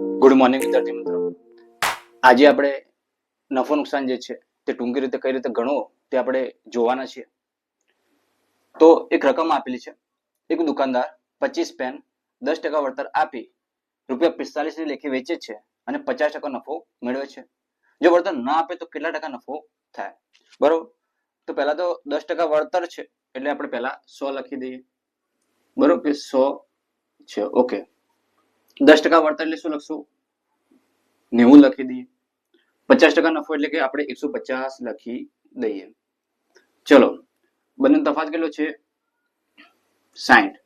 Good morning વિદ્યાર્થી મિત્રો. આજે આપણે નફો નુકસાન જે છે, તે ટૂંકી રીતે કઈ રીતે ગણવો, તે આપણે જોવાના છીએ. તો એક રકમ આપેલી છે. એક દુકાનદાર પચીસ પેન દસ ટકા વળતર આપી રૂપિયા પિસ્તાલીસની લેખે વેચે છે અને પચાસ ટકા નફો મેળવે છે. જો વળતર ના આપે તો કેટલા ટકા નફો થાય? બરોબર? તો પહેલા તો દસ ટકા વળતર છે, એટલે આપણે પહેલા સો લખી દઈએ. બરોબર? કે સો છે, ઓકે. દસ ટકા વળતર એટલે શું લખશું. નેવું લખી દઈએ. પચાસ ટકા નફો એટલે કે આપણે એકસો પચાસ લખી દઈએ. ચલો, બંને તફાત કેટલો છે? સાઠ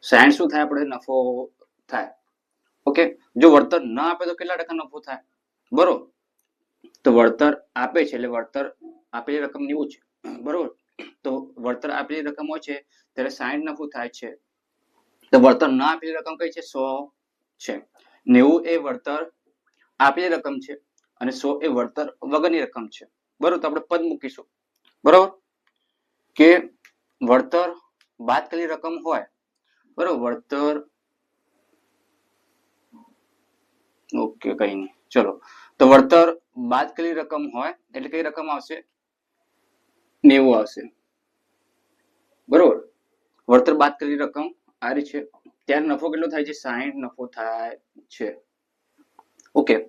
સાઠ શું થાય? આપણે નફો થાય. ઓકે? જો વળતર ના આપે તો કેટલા ટકા નફો થાય? બરોબર? તો વળતર આપે છે એટલે વળતર આપેલી રકમ નેવું છે. બરોબર? તો વળતર આપેલી રકમ હોય છે, ત્યારે સાઠ નફો થાય છે. તો વળતર ના આપેલી રકમ કઈ છે? સો. છે. નેવું એ વળતર આપેલી રકમ છે અને સો એ વળતર વગરની રકમ છે. બરોબર, તો આપણે પદ મૂકીશું. બરોબર? કે વળતર બાદ કરેલી રકમ હોય, બરોબર? વળતર ઓકે, કઈ નહીં. ચલો. તો વળતર બાદ કરેલી રકમ હોય, એટલે કઈ રકમ આવશે? નેવું આવશે. બરોબર? વળતર બાદ કરેલી રકમ આ રીતે છે. ત્યારે નફો કેટલો થાય છે? સાહીઠ નફો થાય છે. ઓકે.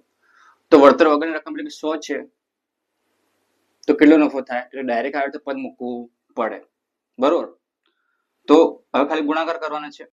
તો વળતર વગરની રકમ એટલે કે સો છે. તો કેટલો નફો થાય? એટલે ડાયરેક્ટ આવે તો પદ મૂકવું પડે. બરોબર? તો હવે ખાલી ગુણાકાર કરવાના છે.